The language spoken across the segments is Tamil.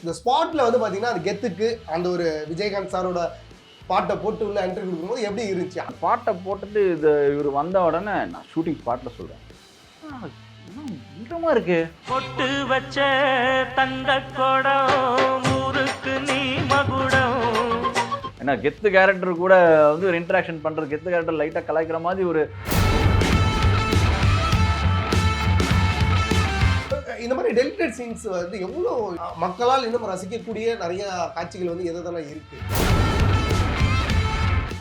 இந்த ஸ்பாட்ல வந்து பாத்தீங்கன்னா அந்த கெத்துக்கு அந்த ஒரு விஜயகாந்த் சாரோட பாட்டை போட்டு உள்ள என்ட்ரி கொடுக்கும்போது எப்படி இருந்துச்சு? பாட்டை போட்டுட்டு இது இவர் வந்த உடனே நான் ஷூட்டிங் ஸ்பாட்டில் சொல்கிறேன் இன்றமா இருக்கு? பொட்டு வச்ச தங்க குடம் ஊருக்கு நீ மகுடம். ஏன்னா கெத்து கேரக்டர் கூட வந்து ஒரு இன்டராக்ஷன் பண்ணுறது கெத்து கேரக்டர் லைட்டாக கலாய்க்கிற மாதிரி ஒரு இந்த மாதிரி டெலிட்டட் சீன்ஸ் வந்து எவ்வளோ மக்களால் இன்னும் ரசிக்கக்கூடிய நிறைய காட்சிகள் வந்து எதெல்லாம் இருக்கு?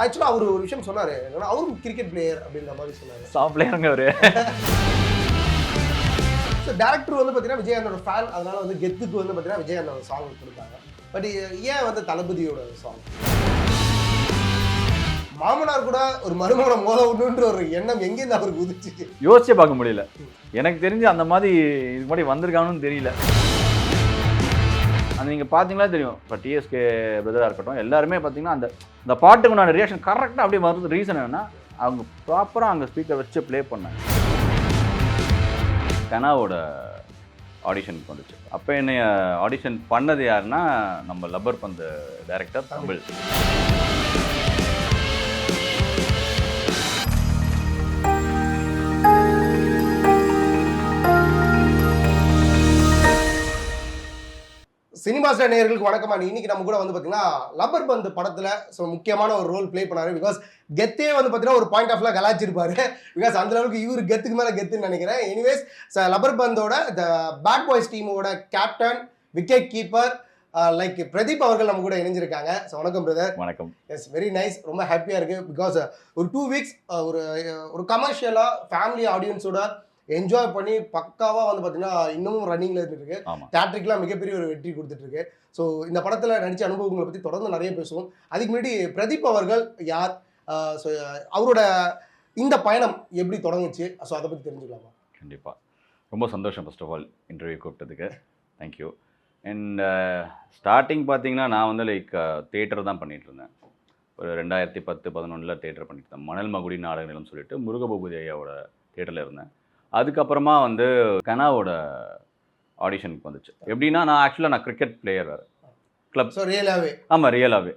ஆக்சுவலாக அவர் ஒரு விஷயம் சொன்னாரு என்னன்னா அவரும் கிரிக்கெட் பிளேயர் அப்படின்ற மாதிரி சொன்னாரு. சாஃப்ட் பிளேயருங்க அவர் ஸோ டேரக்டர் வந்து பார்த்தீங்கன்னா விஜயகாந்தோட ஃபேன் அதனால வந்து கெத்துக்கு வந்து பார்த்தீங்கன்னா விஜயகாந்தோட சாங் கொடுத்தாங்க. பட் ஏன் வந்து தளபதியோட சாங் மாமனார் கூட ஒரு மருமகனை மோத விடணுன்ற ஒரு எண்ணம் எங்கேருந்து அவருக்கு உதிச்சு? யோசிச்சே பார்க்க முடியல. எனக்கு தெரிஞ்சு அந்த மாதிரி இது மாதிரி வந்திருக்கானுன்னு தெரியல. அது நீங்கள் பார்த்தீங்களா தெரியும். இப்போ டிஎஸ்கே பிரதராக இருக்கட்டும் எல்லாருமே பார்த்தீங்கன்னா அந்த இந்த பாட்டுக்கு நான் ரியாக்ஷன் கரெக்டாக அப்படியே வருது ரீசன் என்ன அவங்க ப்ராப்பராக அங்கே ஸ்பீக்கர் வச்சு ப்ளே பண்ணாங்க கனாவோட ஆடிஷனுக்கு வந்துச்சு. அப்போ என்னைய ஆடிஷன் பண்ணது யாருன்னா நம்ம லப்பர் பந்து டைரக்டர் தமிழ். சினிமா ஸ்டார் நேயர்களுக்கு வணக்கமா இன்னைக்கு நம்ம கூட வந்து பார்த்தீங்கன்னா லப்பர் பந்து படத்துல ஸோ முக்கியமான ஒரு ரோல் ப்ளே பண்ணாரு. பிகாஸ் கெத்தே வந்து பார்த்தீங்கன்னா ஒரு பாயிண்ட் ஆஃப்ல கலாச்சிருப்பாரு. பிகாஸ் அந்த அளவுக்கு இவர் கெத்துக்கு மேல கெத்துன்னு நினைக்கிறேன். எனிவேஸ் லப்பர் பந்தோட த பேட் பாய்ஸ் டீமோட captain wicket keeper like Pradeep அவர்கள் நம்ம கூட இணைஞ்சிருக்காங்க. ஸோ வணக்கம் பிரதர் வணக்கம். எஸ் வெரி நைஸ் ரொம்ப ஹாப்பியாக இருக்குது பிகாஸ் ஒரு டூ வீக்ஸ் ஒரு ஒரு கமர்ஷியலாக ஃபேமிலி ஆடியன்ஸோட என்ஜாய் பண்ணி பக்காவாக வந்து பார்த்தீங்கன்னா இன்னமும் ரன்னிங்கில் ஆமாம் தேட்ரிக்லாம் மிகப்பெரிய ஒரு வெற்றி கொடுத்துட்டு இருக்கு. ஸோ இந்த படத்தில் நடித்த அனுபவங்களை பற்றி தொடர்ந்து நிறைய பேசுவோம். அதுக்கு முன்னாடி பிரதீப் அவர்கள் யார்? ஸோ அவரோட இந்த பயணம் எப்படி தொடங்குச்சு? ஸோ அதை பற்றி தெரிஞ்சுக்கலாமா? கண்டிப்பாக ரொம்ப சந்தோஷம் ஃபர்ஸ்ட் ஆஃப் ஆல் இன்டர்வியூ கூப்பிட்டதுக்கு. தேங்க்யூ அண்ட் ஸ்டார்டிங் பார்த்தீங்கன்னா நான் வந்து லைக் தேட்டர் தான் பண்ணிட்டு இருந்தேன். ஒரு ரெண்டாயிரத்தி பத்து பதினொன்றில் தேட்டர் பண்ணிட்டு இருந்தேன். மணல் மகுடி நாடக நிலம் சொல்லிட்டு முருகபூபதி ஐயாவோட தேட்டரில் இருந்தேன். அதுக்கப்புறமா வந்து கனாவோட ஆடிஷனுக்கு வந்துச்சு. எப்படின்னா நான் ஆக்சுவலாக நான் கிரிக்கெட் பிளேயர் வேறு. கிளப் ஸோ ரியலாகவே ஆமாம் ரியலாகவே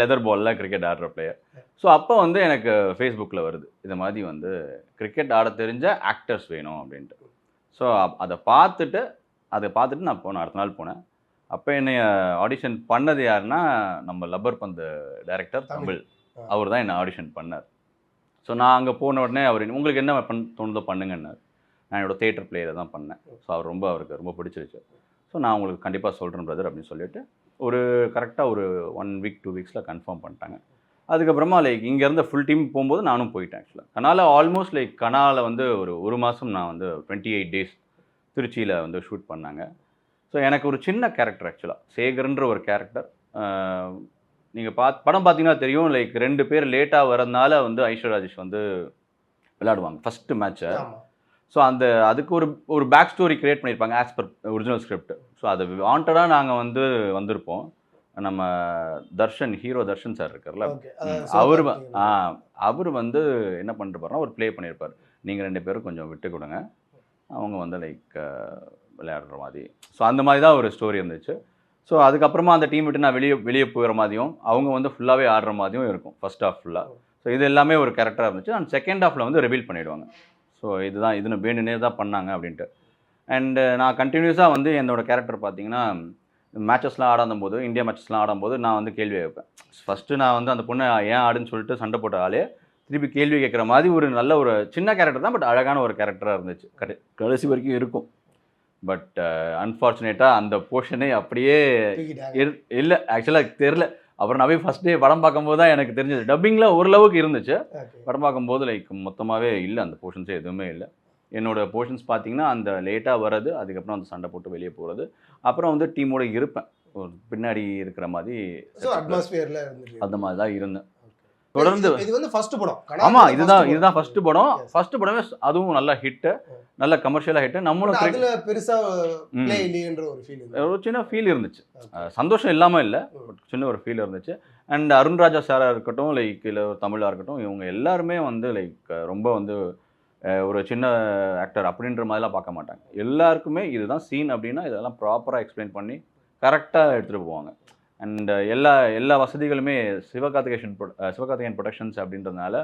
லெதர் பாலில் கிரிக்கெட் ஆடுற பிளேயர் ஸோ அப்போ வந்து எனக்கு ஃபேஸ்புக்கில் வருது. இது மாதிரி வந்து கிரிக்கெட் ஆட தெரிஞ்ச ஆக்டர்ஸ் வேணும் அப்படின்ட்டு. ஸோ அதை பார்த்துட்டு அதை பார்த்துட்டு நான் போனேன். அடுத்த நாள் போனேன். அப்போ என்னை ஆடிஷன் பண்ணது யாருன்னா நம்ம லப்பர் பந்து டைரக்டர். தமிழ். அவர் தான் என்னை ஆடிஷன் பண்ணார். ஸோ நான் அங்கே போன உடனே அவர் உங்களுக்கு என்ன பண் தோணுதோ பண்ணுங்கன்னார். நான் என்னோடய தேட்டர் பிளேயரை தான் பண்ணேன். ஸோ அவர் ரொம்ப அவருக்கு ரொம்ப பிடிச்சிருச்சு. ஸோ நான் உங்களுக்கு கண்டிப்பாக சொல்கிறேன் பிரதர் அப்படின்னு சொல்லிட்டு ஒரு கரெக்டாக ஒரு ஒன் வீக் டூ வீக்ஸில் கன்ஃபார்ம் பண்ணிட்டாங்க. அதுக்கப்புறமா லைக் இங்கேருந்து ஃபுல் டீம் போகும்போது நானும் போயிட்டேன் ஆக்சுவலாக கனால ஆல்மோஸ்ட் லைக் கனால வந்து ஒரு ஒரு மாதம் நான் வந்து டுவெண்ட்டி எயிட் டேஸ் திருச்சியில் வந்து ஷூட் பண்ணாங்க. ஸோ எனக்கு ஒரு சின்ன கேரக்டர் ஆக்சுவலாக சேகர்ன்ற ஒரு கேரக்டர் நீங்கள் பாத் படம் பார்த்தீங்கன்னா தெரியும். லைக் ரெண்டு பேர் லேட்டாக வரதுனால வந்து ஐஸ்வர் ராஜேஷ் வந்து விளையாடுவாங்க. ஃபஸ்ட்டு மேட்ச்சை ஸோ அந்த அதுக்கு ஒரு ஒரு பேக் ஸ்டோரி கிரியேட் பண்ணியிருப்பாங்க as per original script so அது வாண்டடாக நாங்கள் வந்து வந்திருப்போம். நம்ம தர்ஷன் ஹீரோ தர்ஷன் சார் இருக்கார்ல. அவர் ஆ அவர் வந்து என்ன பண்ணிருப்பாருன்னா ஒரு ப்ளே பண்ணியிருப்பார் நீங்கள் ரெண்டு பேரும் கொஞ்சம் விட்டு கொடுங்க. அவங்க வந்து லைக் விளையாடுற மாதிரி. ஸோ அந்த மாதிரி தான் ஒரு ஸ்டோரி இருந்துச்சு. ஸோ அதுக்கப்புறமா அந்த டீம் விட்டு நான் வெளியே வெளியே போகிற மாதிரியும் அவங்க வந்து ஃபுல்லாகவே ஆடுற மாதிரியும் இருக்கும் ஃபர்ஸ்ட் ஹாஃப் ஃபுல்லாக ஸோ இது எல்லாமே ஒரு கேரக்டராக இருந்துச்சு. அண்ட் செகண்ட் ஹாஃபில் வந்து ரிவீல் பண்ணிவிடுவாங்க ஸோ இதுதான் இது வேணுனே தான் பண்ணாங்க அப்படின்ட்டு. அண்டு நான் கண்டினியூஸாக வந்து என்னோட கேரக்டர் பார்த்தீங்கன்னா மேட்சஸ்லாம் ஆடாத போது இந்தியா மேட்சஸ்லாம் ஆடும்போது நான் வந்து கேள்வி கேட்பேன். ஃபஸ்ட்டு நான் வந்து அந்த பொண்ணை ஏன் ஆடுன்னு சொல்லிட்டு சண்டை போட்ட ஆளே திருப்பி கேள்வி கேட்குற மாதிரி ஒரு நல்ல ஒரு சின்ன கேரக்டர் தான் பட் அழகான ஒரு கேரக்டராக இருந்துச்சு. கடை கடைசி வரைக்கும் இருக்கும். பட் அன்ஃபார்ச்சுனேட்டாக அந்த போர்ஷனே அப்படியே இல்லை ஆக்சுவலாக தெரில அப்புறம் நான் போய் ஃபஸ்ட் டே படம் பார்க்கும்போது தான் எனக்கு தெரிஞ்சது. டப்பிங்கில் ஓரளவுக்கு இருந்துச்சு. படம் பார்க்கும்போது லைக் மொத்தமாகவே இல்லை. அந்த போர்ஷன்ஸே எதுவுமே இல்லை. என்னோட போர்ஷன்ஸ் பார்த்தீங்கன்னா அந்த லேட்டாக வர்றது அதுக்கப்புறம் அந்த சண்டை போட்டு வெளியே போகிறது அப்புறம் வந்து டீமோட இருப்பேன். ஒரு பின்னாடி இருக்கிற மாதிரி அந்த மாதிரி தான் இருந்தேன். தொடர்ந்து இது- வந்து ஃபர்ஸ்ட் படம். ஆமா இதுதான் இதுதான் ஃபர்ஸ்ட் படம். ஃபர்ஸ்ட் படமே அதுவும் நல்ல ஹிட் நல்ல கமர்ஷியலாக ஹிட் நம்மளும் அதுல பெருசா இல்லையன்ற ஒரு ஃபீல் ஒரு சின்ன ஃபீல் இருந்துச்சு. சந்தோஷம் இல்லாமல் இல்லை பட் சின்ன ஒரு ஃபீல் இருந்துச்சு. அண்ட் அருண்ராஜா சாராக இருக்கட்டும் லைக் இல்லை ஒரு தமிழாக இருக்கட்டும் இவங்க எல்லாருமே வந்து லைக் ரொம்ப வந்து ஒரு சின்ன ஆக்டர் அப்படின்ற மாதிரிலாம் பார்க்க மாட்டாங்க. எல்லாருக்குமே இதுதான் சீன் அப்படின்னா இதெல்லாம் ப்ராப்பராக எக்ஸ்பிளைன் பண்ணி கரெக்டாக எடுத்துகிட்டு போவாங்க. அண்ட் எல்லா எல்லா வசதிகளுமே சிவகார்த்திகேஷன் சிவகார்த்திகேயன் ப்ரொடக்ஷன்ஸ் அப்படின்றதுனால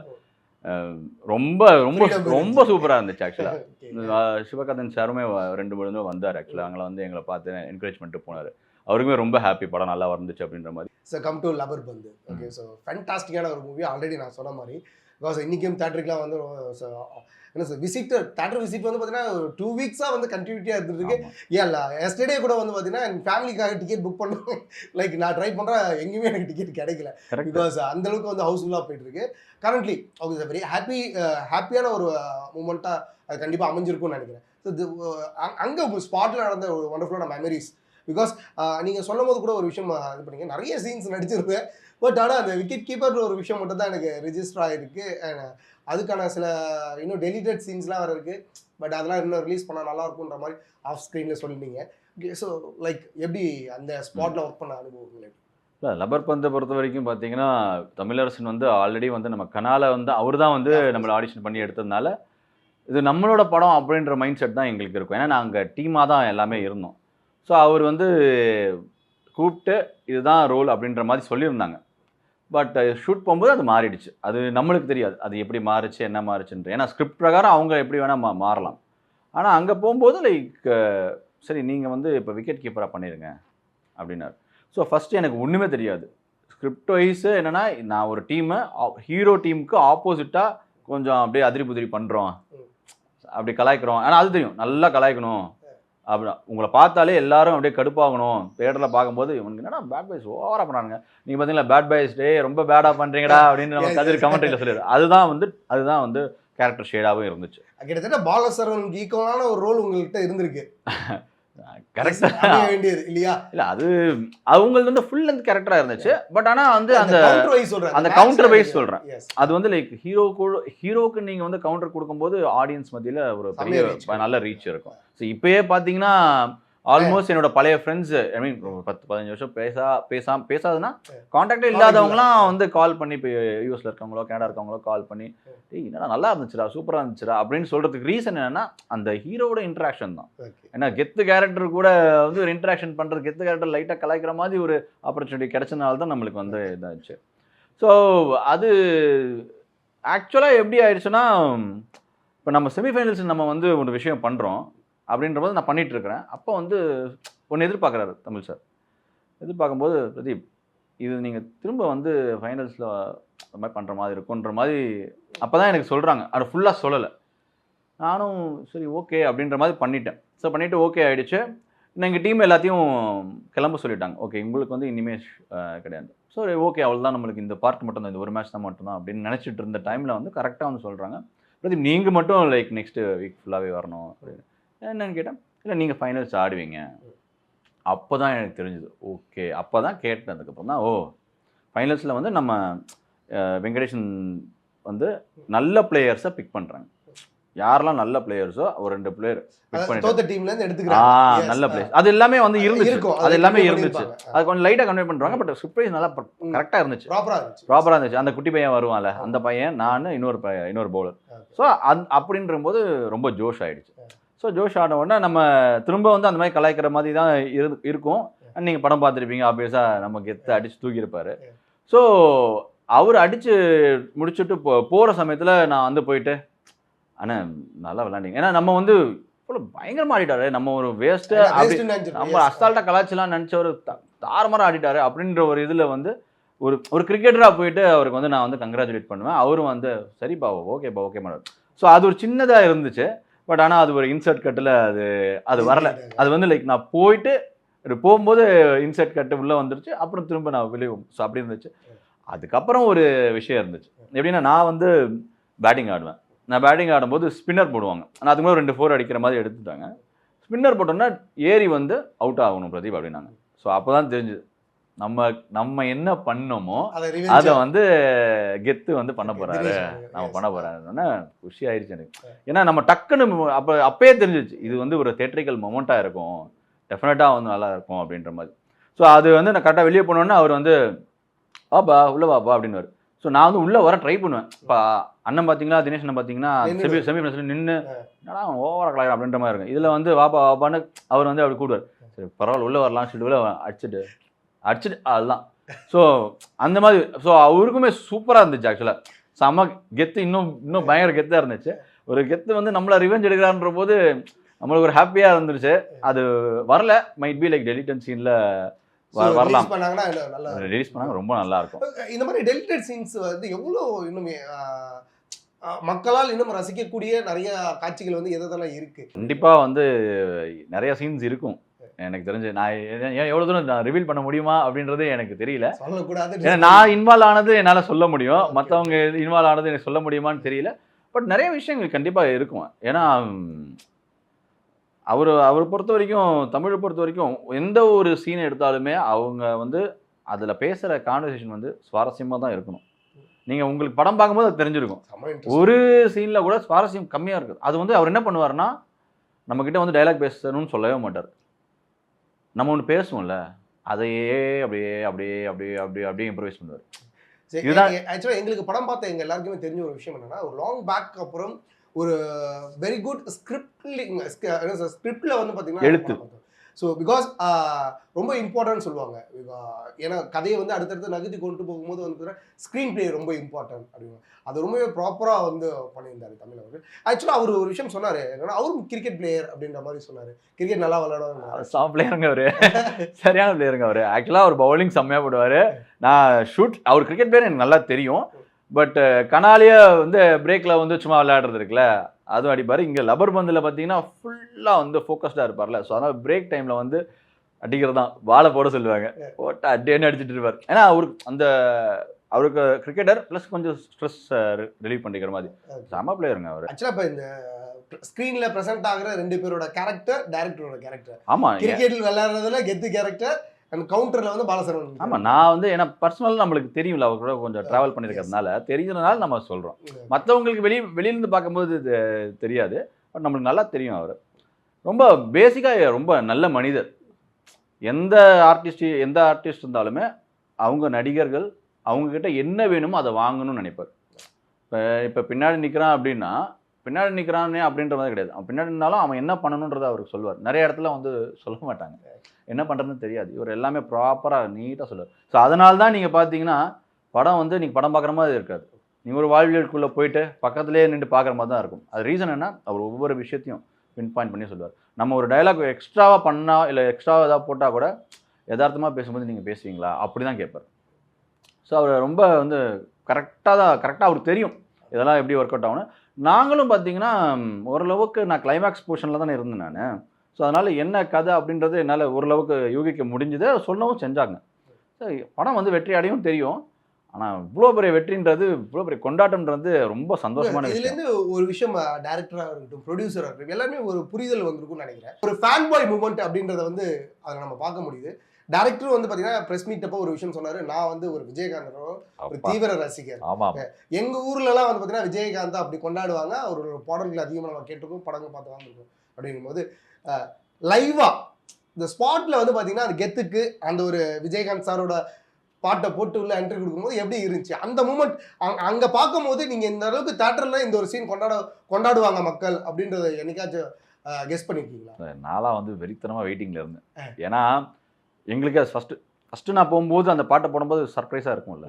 அஹ், ரொம்ப ரொம்ப ரொம்ப. சூப்பராக இருந்துச்சு ஆக்சுவலாக Okay. சிவகார்த்தன் சாருமே ரெண்டு மூணு வந்தார் ஆக்சுவலாக அங்கே வந்து எங்களை பார்த்து என்கரேஜ் பண்ணிட்டு போனார். அவருக்குமே ரொம்ப ஹாப்பி படம் நல்லா வந்துச்சு அப்படின்ற மாதிரி. ஸோ கம் டு லபர் பந்து ஓகே ஸோ ஃபேண்டாஸ்டிக்கான ஒரு மூவி ஆல்ரெடி நான் சொன்ன மாதிரி. பிகாஸ் இன்றைக்கும் தேட்டருக்குலாம் வந்து என்ன சார் விசிட் தேட்டர் விசிட் வந்து பார்த்தீங்கன்னா ஒரு டூ வீக்ஸாக வந்து கண்டினியூட்டியாக இருந்துட்டு இருக்கு. ஏன் எஸ்டர்டே கூட வந்து பார்த்தீங்கன்னா என் ஃபேமிலிக்காக டிக்கெட் புக் பண்ணோம். லைக் நான் ட்ரை பண்ணுறேன் எங்கேயுமே எனக்கு டிக்கெட் கிடைக்கல. பிகாஸ் அந்த அளவுக்கு வந்து ஹவுஸ்ஃபுல்லாக போயிட்டு இருக்கு. கரண்ட்லி ஓகே வெரி ஹாப்பி ஹாப்பியான ஒரு மூமெண்ட்டாக அது கண்டிப்பாக அமைஞ்சிருக்கும்னு நினைக்கிறேன். ஸோ அங்கே ஸ்பாட்டில் நடந்த ஒரு ஒண்டர்ஃபுல்லான மெமரிஸ் பிகாஸ் நீங்கள் சொல்லும் போது கூட ஒரு விஷயம் uh, இது பண்ணீங்க. நிறைய சீன்ஸ் நடிச்சிருந்தேன் பட் ஆனால் அந்த விக்கெட் கீப்பர் ஒரு விஷயம் மட்டும் தான் எனக்கு ரிஜிஸ்டர் ஆகிருக்கு அதுக்கான சில இன்னும் டெலிட்டட் சீன்ஸ்லாம் வேறு இருக்குது பட் அதெல்லாம் இன்னும் ரிலீஸ் பண்ணால் நல்லா இருக்கும்ன்ற மாதிரி ஆஃப் ஸ்க்ரீனில் சொல்லிட்டீங்க. ஸோ லைக் எப்படி அந்த ஸ்பாட்டில் ஒர்க் பண்ண அனுபவம் இல்லை லப்பர் பந்தை பொறுத்த வரைக்கும் பார்த்தீங்கன்னா தமிழரசன் வந்து ஆல்ரெடி வந்து நம்ம கனால வந்து அவர் தான் வந்து நம்மளை ஆடிஷன் பண்ணி எடுத்ததுனால இது நம்மளோட படம் அப்படின்ற மைண்ட் செட் தான் எங்களுக்கு இருக்கும். ஏன்னா நாங்கள் டீமாக தான் எல்லாமே இருந்தோம். ஸோ அவர் வந்து கூப்பிட்டு இதுதான் ரோல் அப்படின்ற மாதிரி சொல்லியிருந்தாங்க. பட் ஷூட் போகும்போது அது மாறிடுச்சு. அது நம்மளுக்கு தெரியாது. அது எப்படி மாறுச்சு என்ன மாறுச்சுன்ற ஏன்னா ஸ்கிரிப்ட் பிரகாரம் அவங்க எப்படி வேணால் மா மாறலாம். ஆனால் அங்கே போகும்போது லைக் சரி நீங்கள் வந்து இப்போ விக்கெட் கீப்பராக பண்ணிடுங்க அப்படின்னாரு. ஸோ ஃபஸ்ட்டு எனக்கு ஒன்றுமே தெரியாது. ஸ்கிரிப்ட் வைஸு என்னென்னா நான் ஒரு டீமை ஹீரோ டீமுக்கு ஆப்போசிட்டாக கொஞ்சம் அப்படியே அதிரி புதிரி பண்ணுறோம். அப்படி கலாய்க்கிறோம். ஆனால் அது தெரியும். நல்லா கலாய்க்கணும். அப்படி உங்களை பார்த்தாலே எல்லாரும் அப்படியே கடுப்பாகணும். தேட்டரில் பார்க்கும்போது இவனுக்கு என்னடா பேட் பாய்ஸ் ஓவராக பண்ணுறாங்க நீங்கள் பார்த்தீங்களா பேட் பாய்ஸ் டே ரொம்ப பேடாக பண்ணுறீங்கடா அப்படின்னு நம்ம கதிர். கமெண்ட்ரியில் சொல்லிடுது அதுதான் வந்து அதுதான் வந்து கேரக்டர் ஷேடாகவும் இருந்துச்சு. கிட்டத்தட்ட பாலசரவனுக்கு ஈக்குவலான ஒரு ரோல் உங்கள்கிட்ட இருந்திருக்கு. கரெக்டாக வேண்டியது இல்லையா? இல்லை அது அவங்களது வந்து ஃபுல் லென்த் கேரக்டராக இருந்துச்சு. பட் ஆனால் வந்து அந்த கவுண்டர் வைஸ் சொல்றேன். அந்த சொல்றேன். எஸ் அது வந்து லைக் ஹீரோ ஹீரோக்கு நீங்கள் வந்து கவுண்டர் கொடுக்கும்போது ஆடியன்ஸ் மத்தியில் ஒரு பெரிய நல்ல ரீச் இருக்கும். ஸோ இப்போயே பார்த்தீங்கன்னா ஆல்மோஸ்ட் என்னோட பழைய ஃப்ரெண்ட்ஸ் ஐ மீன் பத்து பதினஞ்சு வருஷம் பேசா பேசாம பேசாதுன்னா காண்டாக்டே இல்லாதவங்களாம் வந்து கால் பண்ணி இப்போ யூஎஸ்ல இருக்கவங்களோ கனடா இருக்கவங்களோ கால் பண்ணி ஏய் என்னடா நல்லா இருந்துச்சுடா சூப்பராக இருந்துச்சுடா அப்படின்னு சொல்றதுக்கு ரீசன் என்னன்னா அந்த ஹீரோவோட இன்ட்ராக்ஷன் தான். ஏன்னா கெத்து கேரக்டர் கூட வந்து ஒரு இன்ட்ராக்ஷன் பண்ணுறது கெத்து கேரக்டர் லைட்டாக கலாய்க்கிற மாதிரி ஒரு ஆப்பர்ச்சுனிட்டி கிடைச்சனால தான் நம்மளுக்கு வந்து இதாச்சு. ஸோ அது ஆக்சுவலாக எப்படி ஆயிடுச்சுன்னா இப்போ நம்ம செமிஃபைனல்ஸ் நம்ம வந்து ஒரு விஷயம் பண்ணுறோம் அப்படின்ற போது நான் பண்ணிட்டு இருக்கிறேன் அப்போ வந்து ஒன்று எதிர்பார்க்குறாரு தமிழ் சார். எதிர்பார்க்கும்போது பிரதீப் இது நீங்கள் திரும்ப வந்து ஃபைனல்ஸில் அது மாதிரி பண்ணுற மாதிரி இருக்குன்ற மாதிரி அப்போ தான் எனக்கு சொல்கிறாங்க அது ஃபுல்லாக சொல்லலை. நானும் சரி ஓகே அப்படின்ற மாதிரி பண்ணிட்டேன். ஸோ பண்ணிவிட்டு ஓகே ஆகிடுச்சு எங்கள் டீம் எல்லாத்தையும் கிளம்ப சொல்லிட்டாங்க. ஓகே உங்களுக்கு வந்து இனிமேல் கிடையாது. ஸோ ஓகே அவ்வளோதான் நம்மளுக்கு இந்த பார்ட் மட்டும் தான் இந்த ஒரு மேட்ச் தான் மட்டும்தான் அப்படின்னு நினச்சிட்டு இருந்த டைமில் வந்து கரெக்டாக வந்து சொல்கிறாங்க பிரதீப் நீங்கள் மட்டும் லைக் நெக்ஸ்ட்டு வீக் ஃபுல்லாகவே வரணும். அப்படின்னு. என்னன்னு கேட்டேன். இல்லை நீங்கள் ஃபைனல்ஸ் ஆடுவீங்க. அப்போ தான் எனக்கு தெரிஞ்சுது. ஓகே அப்போ தான் கேட்டேன் அதுக்கப்புறம் தான் ஓ ஃபைனல்ஸில் வந்து நம்ம வெங்கடேஷன் வந்து நல்ல பிளேயர்ஸை பிக் பண்ணுறாங்க யாரெல்லாம் நல்ல பிளேயர்ஸோ ஒரு ரெண்டு பிளேயர் பிக் பண்ணிட்டு தோத்த டீம்ல இருந்து எடுத்துக்கிறாங்க. நல்ல. பிளேஸ் அது எல்லாமே வந்து இருந்துச்சு. அது எல்லாமே இருந்துச்சு. அது கொஞ்சம் லைட்டாக கன்வே பண்ணுறாங்க பட் சர்ப்ரைஸ் நல்லா. கரெக்டாக இருந்துச்சு. ப்ராப்பரா இருந்துச்சு. ப்ராப்பராக இருந்துச்சு. அந்த குட்டி பையன் வருவான்ல அந்த பையன் நான் இன்னொரு பையன் இன்னொரு பவுலர். ஸோ அந் அப்படின்ற போது ரொம்ப ஜோஷ் ஆயிடுச்சு. ஸோ ஜோஷ் ஆன உடனே நம்ம திரும்ப வந்து அந்த மாதிரி கலாய்க்கிற மாதிரி தான் இரு இருக்கும். நீங்கள் படம் பார்த்துருப்பீங்க ஆப்வியஸாக நம்ம கெத்து அடிச்சு தூக்கியிருப்பாரு. ஸோ அவர் அடிச்சு முடிச்சுட்டு போ போகிற சமயத்தில் நான் வந்து போயிட்டு அண்ணா நல்லா விளாண்டிங்க ஏன்னா நம்ம வந்து இவ்வளோ பயங்கரமாக ஆடிட்டாரு. நம்ம ஒரு வேஸ்ட்டு அப்படி. நம்ம Yes. அஸ்தால்ட்டாக கலாய்ச்சலாம் நினச்ச ஒரு தாரமரம் ஆடிட்டாரு. அப்படின்ற ஒரு இதில் வந்து ஒரு ஒரு கிரிக்கெட்டராக போயிட்டு அவருக்கு வந்து நான் வந்து கங்க்ராச்சுலேட் பண்ணுவேன். அவரும் வந்து சரிப்பா ஓகேப்பா ஓகே மேடம் ஸோ அது ஒரு சின்னதாக இருந்துச்சு. பட் ஆனால் அது ஒரு இன்சர்ட் கட்டில் அது அது வரல. அது வந்து லைக் நான் போயிட்டு போகும்போது இன்சர்ட் கட்டு உள்ளே வந்துருச்சு அப்புறம் திரும்ப நான் வெளியே ஸோ அப்படி இருந்துச்சு. அதுக்கப்புறம் ஒரு விஷயம் இருந்துச்சு. எப்படின்னா நான் வந்து பேட்டிங் ஆடுவேன். நான் பேட்டிங் ஆடும்போது ஸ்பின்னர் போடுவாங்க. நான் அதுக்கு முன்னாடி ரெண்டு ஃபோர் அடிக்கிற மாதிரி எடுத்துட்டாங்க. ஸ்பின்னர் போட்டோம்னா ஏரி வந்து அவுட் ஆகணும் பிரதீப் அப்படின்னாங்க. ஸோ அப்போ தான் தெரிஞ்சுது. நம்ம நம்ம என்ன பண்ணோமோ அதை வந்து கெத்து வந்து பண்ண போறாரு. நம்ம பண்ண. போறாருன்னா குஷி ஆயிடுச்சு எனக்கு. ஏன்னா நம்ம டக்குன்னு அப்போ அப்பயே தெரிஞ்சிச்சு இது வந்து ஒரு தேட்ரிக்கல் மொமெண்ட்டாக இருக்கும். டெஃபினட்டாக வந்து நல்லா இருக்கும் அப்படின்ற மாதிரி. ஸோ அது வந்து நான் கரெக்டாக வெளியே போனோன்னே அவர் வந்து வாப்பா உள்ள வாப்பா அப்படின்னாரு ஸோ நான் வந்து உள்ளே வர ட்ரை பண்ணுவேன். இப்போ அண்ணன் பார்த்தீங்களா தினேஷ் அண்ணன் பார்த்தீங்கன்னா. செமி செமி நின்று என்னடா ஓவரா கலாயிரம் அப்படின்ற மாதிரி இருக்கும். இதில் வந்து வாப்பா வாப்பான்னு அவர் வந்து அப்படி கூடுவார் சரி பரவாயில்ல உள்ளே வரலாம் சொல்லிட்டு உள்ள அடிச்சுட்டு. அடிச்சுட்டு அதுதான். ஸோ அந்த மாதிரி ஸோ அவருக்குமே சூப்பராக இருந்துச்சு ஆக்சுவலாக செம கெத்து இன்னும் இன்னும் பயங்கர கெத்தாக இருந்துச்சு. ஒரு கெத்து வந்து நம்மள ரிவெஞ்ச் எடுக்கிறான்ற போது நம்மளுக்கு ஒரு ஹாப்பியாக இருந்துருச்சு. அது வரல. மைட் பி லைக் டெலிட்டன் சீனில் வரலாம். ரிலீஸ் பண்ணாங்க ரொம்ப நல்லா இருக்கும். இந்த மாதிரி டெலிட்டட் சீன்ஸ் வந்து எவ்வளோ இன்னுமே மக்களால் இன்னும் ரசிக்கக்கூடிய நிறைய காட்சிகள் வந்து எதெல்லாம் இருக்கு? கண்டிப்பாக வந்து நிறைய சீன்ஸ் இருக்கும். எனக்கு தெரிஞ்சு நான் ஏன் எவ்வளோ தூரம் நான் ரிவீல் பண்ண முடியுமா அப்படின்றது எனக்கு தெரியல. சொல்லக்கூடாது. ஏன்னா நான் இன்வால்வ் ஆனது என்னால் சொல்ல முடியும். மற்றவங்க இன்வால்வ் ஆனது எனக்கு சொல்ல முடியுமான்னு தெரியல. பட் நிறைய விஷயங்கள் கண்டிப்பாக இருக்கும். ஏன்னா அவர் அவரை பொறுத்த வரைக்கும் தமிழை பொறுத்த வரைக்கும் எந்த ஒரு சீனை எடுத்தாலுமே அவங்க வந்து அதில் பேசுகிற கான்வர்சேஷன் வந்து சுவாரஸ்யமாக தான் இருக்கணும். நீங்கள் உங்களுக்கு படம் பார்க்கும்போது அது தெரிஞ்சிருக்கும். ஒரு சீனில் கூட சுவாரஸ்யம் கம்மியாக இருக்குது. அது வந்து அவர் என்ன பண்ணுவாருன்னா நம்மக்கிட்ட வந்து டைலாக் பேசணும்னு சொல்லவே மாட்டார். நம்ம ஒன்று பேசுவோம்ல அதையே அப்படியே அப்படியே அப்படியே அப்படியே அப்படியே இம்ப்ரவைஸ் பண்ணுவார் இதுதான்- actually எங்களுக்கு படம் பார்த்த எங்க எல்லாருக்குமே தெரிஞ்ச ஒரு விஷயம் என்னன்னா ஒரு லாங் பேக் அப்புறம் ஒரு வெரி குட் ஸ்கிரிப்ட்லிங் ஸ்கிரிப்ட்ல வந்து எழுத்து. ஸோ பிகாஸ் ரொம்ப இம்பார்ட்டன்ட் சொல்லுவாங்க. ஏன்னா கதையை வந்து அடுத்தடுத்து நகர்த்தி கொண்டு போகும்போது வந்து ஸ்க்ரீன் பிளே ரொம்ப இம்பார்ட்டன்ட் அப்படின்னு அது ரொம்பவே ப்ராப்பராக வந்து பண்ணியிருந்தாரு தமிழ் அவர்கள். ஆக்சுவலாக அவர் ஒரு விஷயம் சொன்னார். என்னன்னா அவரும் கிரிக்கெட் பிளேயர் அப்படின்ற மாதிரி சொன்னார். கிரிக்கெட் நல்லா விளையாடுவாங்க செம்ம பிளேயருங்க அவர். சரியான பிளேயருங்க அவர். ஆக்சுவலாக அவர் பவுலிங் செம்மையாக போடுவார். நான் ஷூட் அவர் கிரிக்கெட் பிளேயர் எனக்கு நல்லா தெரியும். பட் கனாலியா வந்து பிரேக்கில் வந்து சும்மா விளையாடுறது இருக்குல்ல. அதுவும் அடிப்பார் இங்கே லப்பர் பந்தில் பார்த்தீங்கன்னா ஃபுல்லாக வந்து ஃபோக்கஸ்டாக இருப்பார்ல. ஸோ அதனால் பிரேக் டைமில் வந்து அடிக்கிறது தான் வாழை போட சொல்லுவாங்க. போட்டு அட்டேன்னு அடிச்சிட்டு இருப்பார். ஏன்னா அவருக்கு அந்த அவருக்கு கிரிக்கெட்டர் ப்ளஸ் கொஞ்சம் ஸ்ட்ரெஸ் ரிலீவ் பண்ணிக்கிற மாதிரி. செம்ம பிளேயருங்க அவர். ஆக்சுவலாக இப்போ இந்த ஸ்க்ரீன்ல ப்ரெசென்ட் ஆகுற ரெண்டு பேரோட கேரக்டர் டேரக்டரோட கேரக்டர் ஆமாம் கிரிக்கெட்டில் விளையாடுறதுல கெத்து கேரக்டர் அண்ட் கவுண்டர்ல வந்து பாலசரவணன் ஆமாம் நான் வந்து ஏன்னா பர்சனலாக நம்மளுக்கு தெரியும்ல அவர் கூட கொஞ்சம் ட்ராவல் பண்ணியிருக்கிறதுனால தெரிஞ்சதுனால நம்ம சொல்கிறோம் மற்றவங்களுக்கு வெளி வெளியிலேருந்து பார்க்கும்போது தெரியாது. பட் நம்மளுக்கு நல்லா தெரியும் அவர். ரொம்ப பேசிக்காக ரொம்ப நல்ல மனிதர். எந்த ஆர்டிஸ்ட் எந்த ஆர்டிஸ்ட் இருந்தாலுமே அவங்க நடிகர்கள் அவங்கக்கிட்ட என்ன வேணுமோ அதை வாங்கணும்னு நினைப்பார். இப்போ இப்போ பின்னாடி நிற்கிறான் அப்படின்னா பின்னாடி நிற்கிறானே அப்படின்ற மாதிரி கிடையாது. அவன் பின்னாடி இருந்தாலும் அவன் என்ன பண்ணணுன்றதை அவருக்கு சொல்லுவார் நிறைய இடத்துல வந்து சொல்ல மாட்டாங்க. என்ன பண்ணுறதுன்னு தெரியாது. இவர் எல்லாமே ப்ராப்பராக நீட்டாக சொல்லுவார். ஸோ அதனால தான் நீங்கள் பார்த்தீங்கன்னா படம் வந்து நீங்கள் படம் பார்க்குற மாதிரி இருக்காது. நீங்கள் ஒரு வாழ்வியலுக்குள்ளே போயிட்டு பக்கத்துலேயே நின்று பார்க்குற மாதிரி தான் இருக்கும். அது ரீசன் என்ன அவர் ஒவ்வொரு விஷயத்தையும் பின் பாயிண்ட் பண்ணி சொல்லுவார். நம்ம ஒரு டயலாக் எக்ஸ்ட்ராவாக பண்ணால் இல்லை எக்ஸ்ட்ராவாக ஏதாவது போட்டால் கூட யதார்த்தமாக பேசும்போது நீங்கள் பேசுவீங்களா? அப்படி தான் கேட்பார் ஸோ அவர் ரொம்ப வந்து கரெக்டாக தான் கரெக்டாக அவருக்கு தெரியும். இதெல்லாம் எப்படி ஒர்க் அவுட் ஆகும்னு. நாங்களும் பார்த்தீங்கன்னா ஓரளவுக்கு நான் கிளைமேக்ஸ் போர்ஷனில் தானே இருந்தேன் நான். ஸோ அதனால் என்ன கதை அப்படின்றது என்னால் ஓரளவுக்கு யூகிக்க முடிஞ்சது. சொல்லவும் செஞ்சாங்க. ஸோ படம் வந்து வெற்றி அடையும் தெரியும். ஆனால் இவ்வளோ பெரிய வெற்றின்றது இவ்வளோ பெரிய கொண்டாட்டம்ன்றது ரொம்ப சந்தோஷமான இதுல விஷயம். இருந்து ஒரு விஷயம் டேரக்டரா இருக்கட்டும் ப்ரொடியூசரா இருக்கட்டும் எல்லாமே ஒரு புரிதல் வந்திருக்கும்னு நினைக்கிறேன். ஒரு ஃபேன் பாய் மூமெண்ட் அப்படின்றத வந்து அதை நம்ம பார்க்க முடியுது. டேரக்டரும் வந்து பாத்தீங்கன்னா பிரஸ் மீட் அப்போ ஒரு விஷயம் சொன்னாரு. நான் வந்து ஒரு விஜயகாந்தனோட ஒரு. தீவிர ரசிகர் ஆமாம் எங்க ஊர்ல எல்லாம் வந்து பாத்தீங்கன்னா விஜயகாந்த் அப்படி கொண்டாடுவாங்க. அவரோட பாடல்கள் அதிகமாக நம்ம கேட்டிருக்கோம் படங்கள் பார்த்து வாங்கிருக்கோம் அப்படிங்கும்போது லைவா இந்த ஸ்பாட்ல வந்து பாத்தீங்கன்னா அந்த கெத்துக்கு அந்த ஒரு விஜயகாந்த் சாரோட பாட்டை போட்டு உள்ள என்ட்ரி கொடுக்கும்போது எப்படி இருந்துச்சு? அந்த மூமெண்ட் அங்க பார்க்கும்போது நீங்க இந்த அளவுக்கு தேட்டர்ல இந்த ஒரு சீன் கொண்டாட கொண்டாடுவாங்க மக்கள் அப்படின்றத என்னைக்காச்சும் கெஸ் பண்ணிருக்கீங்களா? நான்லாம் வந்து வெறித்தனமாக வெயிட்டிங்கில் இருந்தேன். ஏன்னா எங்களுக்கு அது ஃபஸ்ட்டு ஃபஸ்ட்டு நான் போகும்போது அந்த பாட்டை போடும்போது சர்ப்ரைஸாக இருக்கும்ல.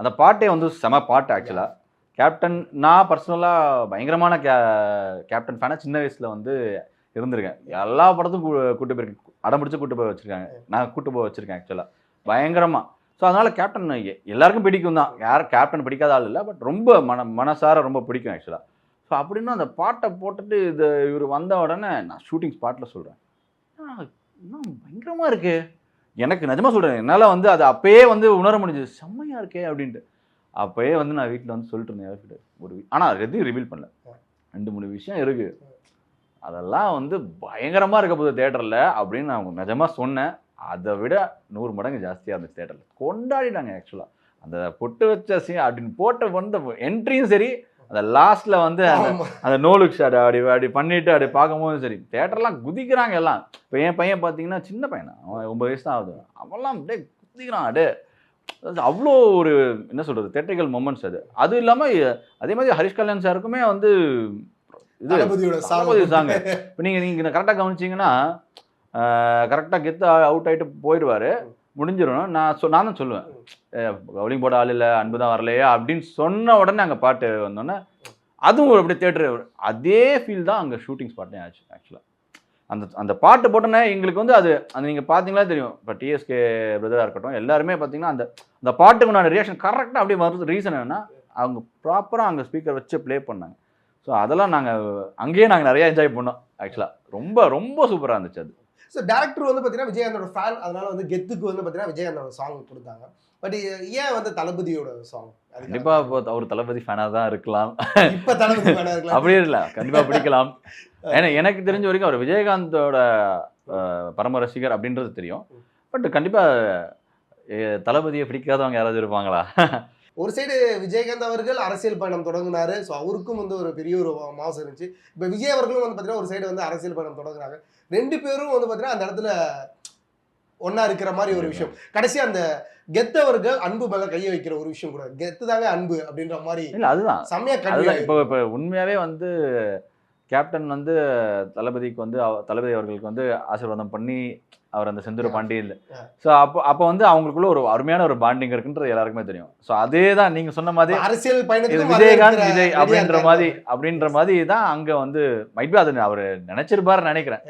அந்த பாட்டே வந்து செம பாட்டு ஆக்சுவலாக கேப்டன் நான் பர்சனலாக பயங்கரமான கே கேப்டன் ஃபேனாக சின்ன வயசில் வந்து இருந்திருக்கேன். எல்லா படத்துக்கும் கூ- கூட்டு போயிருக்கேன் அடம் பிடிச்சி கூட்டு போய் வச்சுருக்காங்க. நான் கூட்டு போய் வச்சுருக்கேன் ஆக்சுவலாக பயங்கரமாக ஸோ அதனால் கேப்டன் எல்லாருக்கும் பிடிக்கும் தான். யார் கேப்டன் பிடிக்காத ஆள் இல்லை பட் ரொம்ப மன மனசார ரொம்ப பிடிக்கும் ஆக்சுவலாக ஸோ அப்படின்னா அந்த பாட்டை போட்டுட்டு இது இவர் வந்த உடனே நான் ஷூட்டிங் ஸ்பாட்டில் சொல்கிறேன் இன்னும் பயங்கரமாக இருக்கு? எனக்கு நிஜமாக சொல்கிறேன் என்னால் வந்து அது அப்பயே வந்து உணர முடிஞ்சது. செம்மையாக இருக்கே அப்படின்ட்டு. அப்பயே வந்து நான் வீட்டில் வந்து சொல்லிட்டு இருந்தேன் யார்கிட்ட ஒரு ஆனால் எதையும் ரிவீல் பண்ணல. ரெண்டு மூணு விஷயம் இருக்கு. அதெல்லாம் வந்து பயங்கரமாக இருக்க போகுது தேட்டரில் அப்படின்னு நான் நிஜமாக சொன்னேன். அதை விட நூறு மடங்கு ஜாஸ்தியாக இருந்துச்சு தேட்டரில் கொண்டாடிட்டாங்க ஆக்சுவலாக அந்த பொட்டு வச்ச சீன் அப்படின்னு போட்ட வந்த என்ட்ரியும் சரி அந்த லாஸ்ட்ல வந்து அந்த. அந்த நோ லுக் ஷாட் அப்படி அப்படி பண்ணிட்டு அப்படி பார்க்கும்போது சரி தேட்டர்லாம் குதிக்கிறாங்க எல்லாம். இப்போ என் பையன் பார்த்தீங்கன்னா சின்ன பையனா? அவன் ஒன்பது வயசு தான் ஆகுது. அவன்லாம் அப்படியே குதிக்கிறான். அடே அதாவது அவ்வளோ ஒரு என்ன சொல்றது தேட்டரிக்கல் மூமெண்ட்ஸ் அது. அதுவும் இல்லாமல் அதே மாதிரி ஹரிஷ் கல்யாண் சாருக்குமே வந்து இது சாங் சாங் இப்போ நீங்கள் நீங்கள் கரெக்டாக கவனிச்சிங்கன்னா கரெக்டாக கெத்து அவுட் ஆகிட்டு போயிடுவார். முடிஞ்சிடும் நான் சொ நான் தான் சொல்லுவேன். பவுலிங் போட ஆள் இல்லை அன்பு தான் வரலையா அப்படின்னு சொன்ன உடனே அங்கே பாட்டு வந்தோடனே அதுவும் ஒரு அப்படியே தேட்டர் அதே ஃபீல் தான் அங்கே ஷூட்டிங் ஸ்பாட்லேயும் ஆச்சு ஆக்சுவலாக அந்த அந்த பாட்டு போட்டோன்னே எங்களுக்கு வந்து அது அந்த நீங்கள் பார்த்தீங்களா தெரியும். இப்போ டிஎஸ்கே பிரதராக இருக்கட்டும் எல்லாருமே பார்த்தீங்கன்னா அந்த அந்த பாட்டுக்கு உண்டான ரியாக்ஷன் கரெக்டாக அப்படியே வருது. ரீசன் என்னன்னா அவங்க ப்ராப்பராக அங்கே ஸ்பீக்கர் வச்சு ப்ளே பண்ணாங்க. ஸோ அதெல்லாம் நாங்கள் அங்கேயே நாங்கள் நிறையா என்ஜாய் பண்ணோம் ஆக்சுவலாக ரொம்ப ரொம்ப சூப்பராக இருந்துச்சு அது. ஸோ டேரக்டர் வந்து பார்த்தீங்கன்னா விஜயகாந்தோட ஃபேன் அதனால வந்து கெத்துக்கு வந்து பார்த்தீங்கன்னா விஜயகாந்தோட சாங் கொடுத்தாங்க. பட் ஏன் வந்து தளபதியோட சாங் கண்டிப்பாக இப்போ அவர் தளபதி ஃபேனாக தான் இருக்கலாம். இப்ப தளபதி ஃபேனா இருக்கலாம். அப்படியே இல்லை கண்டிப்பாக பிடிக்கலாம். ஏன்னா எனக்கு தெரிஞ்ச வரைக்கும் அவர் விஜயகாந்தோட பரம ரசிகர் அப்படின்றது தெரியும். பட் கண்டிப்பாக தளபதியை பிடிக்காதவங்க யாராவது இருப்பாங்களா? ஒரு சைடு விஜயகாந்த் அவர்கள் அரசியல் பயணம் தொடங்கினாரு. ஸோ அவருக்கும் வந்து ஒரு பெரிய ஒரு மாசம் இருந்துச்சு. இப்போ விஜய் அவர்களும் வந்து பார்த்தீங்கன்னா ஒரு சைடு வந்து அரசியல் பயணம் தொடங்குறாங்க. ரெண்டு பேரும் வந்து பார்த்தீங்கன்னா அந்த இடத்துல ஒண்ணா இருக்கிற மாதிரி ஒரு விஷயம். கடைசி அந்த கெத்தவர்கள் அன்பு மேல கையை வைக்கிற ஒரு விஷயம் கூட. கெத்து தாங்க அன்பு அப்படின்ற மாதிரி இல்லை அதுதான். செம்மையா இப்போ இப்போ உண்மையாகவே வந்து கேப்டன் வந்து தளபதிக்கு வந்து தளபதி அவர்களுக்கு வந்து ஆசீர்வாதம் பண்ணி அவர் அந்த செந்தூர. பாண்டியில். ஸோ அப்போ அப்போ வந்து அவங்களுக்குள்ள ஒரு அருமையான ஒரு பாண்டிங் இருக்குன்றது எல்லாருக்குமே தெரியும் ஸோ அதே தான் நீங்கள் சொன்ன மாதிரி அரசியல் பயணத்துக்கும் விஜயகாந்த் விஜய் அப்படின்ற. மாதிரி அப்படின்ற மாதிரி தான் அங்கே வந்து மைட் பி அது அவர் நினைச்சிருப்பாருன்னு நினைக்கிறேன்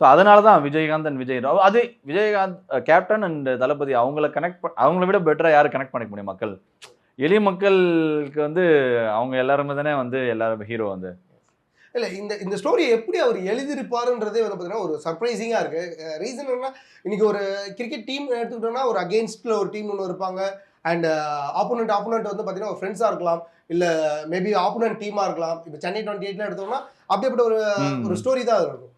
ஸோ அதனால தான் விஜயகாந்த் அண்ட் விஜய் அது விஜயகாந்த் கேப்டன் அண்ட் தளபதி அவங்கள கனெக்ட் அவங்கள விட பெட்டராக யார் கனெக்ட் பண்ணிக்க முடியும் மக்கள் எளிய மக்களுக்கு வந்து அவங்க எல்லாருமே தானே வந்து எல்லாரும் ஹீரோ வந்து இல்ல இந்த இந்த ஸ்டோரி எப்படி அவர் எழுதியிருப்பாருன்றதே வந்து பார்த்தீங்கன்னா ஒரு சர்ப்ரைசிங்கா இருக்கு. ரீசன் என்னன்னா இன்னைக்கு ஒரு கிரிக்கெட் டீம் எடுத்துக்கிட்டோம்னா ஒரு அகேன்ஸ்ட்ல ஒரு டீம் ஒன்று இருப்பாங்க. அண்ட் ஆப்போனண்ட் ஆப்போனண்ட் வந்து பார்த்தீங்கன்னா ஒரு ஃப்ரெண்ட்ஸாக இருக்கலாம். இல்ல மேபி ஆப்போனண்ட் டீமா இருக்கலாம். இப்போ சென்னை டுவெண்ட்டி எயிட்ல எடுத்தோம்னா அப்படிப்பட்ட ஒரு. ஒரு ஸ்டோரி தான் இருக்கும்.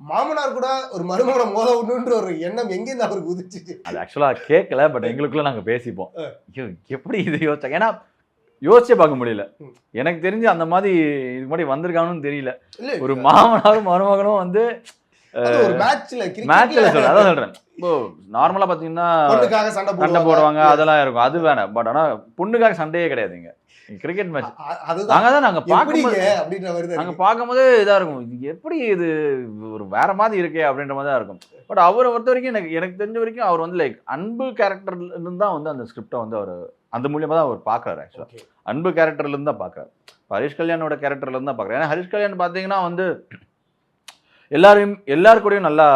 மாமனார் கூட ஒரு மருமகனை மோத விடணுன்ற ஒரு எண்ணம் எங்கேருந்து அவருக்கு உதிச்சிச்சு? அது ஆக்சுவலாக கேட்கல பட் எங்களுக்குள்ள நாங்கள் பேசிப்போம். ஐயோ எப்படி இது யோசிச்சாங்க ஏன்னா யோசிச்சே பார்க்க முடியல. எனக்கு தெரிஞ்சு அந்த மாதிரி இது முன்னாடி வந்திருக்காங்கன்னு தெரியல. ஒரு மாமனாரும் மருமகனும் வந்து மேட்ச்ல சொல்றேன் அதான் சொல்றேன். இப்போ நார்மலா பாத்தீங்கன்னா சண்டை போடுவாங்க. அதெல்லாம் இருக்கும். அது வேணாம். பட் ஆனா பொண்ணுக்காக சண்டையே கிடையாதுங்க கிரிக்கெட் மேட்ச் நாங்க தான் நாங்க பார்க்கும்போது மாதிரி நாங்க. பார்க்கும்போது இதா இருக்கும். இது எப்படி இது ஒரு வேற மாதிரி இருக்கே அப்படின்ற மாதிரி தான் இருக்கும். பட் அவரை பொறுத்த வரைக்கும் எனக்கு எனக்கு தெரிஞ்ச வரைக்கும் அவர் வந்து லைக் அன்பு கேரக்டர்ல இருந்து தான் வந்து அந்த ஸ்கிரிப்டை வந்து அவர் அந்த மூலியமா தான் அவர் பார்க்கறாரு ஆக்சுவலா Okay. அன்பு கேரக்டர்ல இருந்து தான் பார்க்கறாரு. இப்ப ஹரிஷ் கல்யாணோட கேரக்டர்ல இருந்து தான் பார்க்கறாரு. ஏன்னா ஹரிஷ் கல்யாண் பார்த்தீங்கன்னா வந்து எல்லாரையும் எல்லாரு கூடயும் நல்லா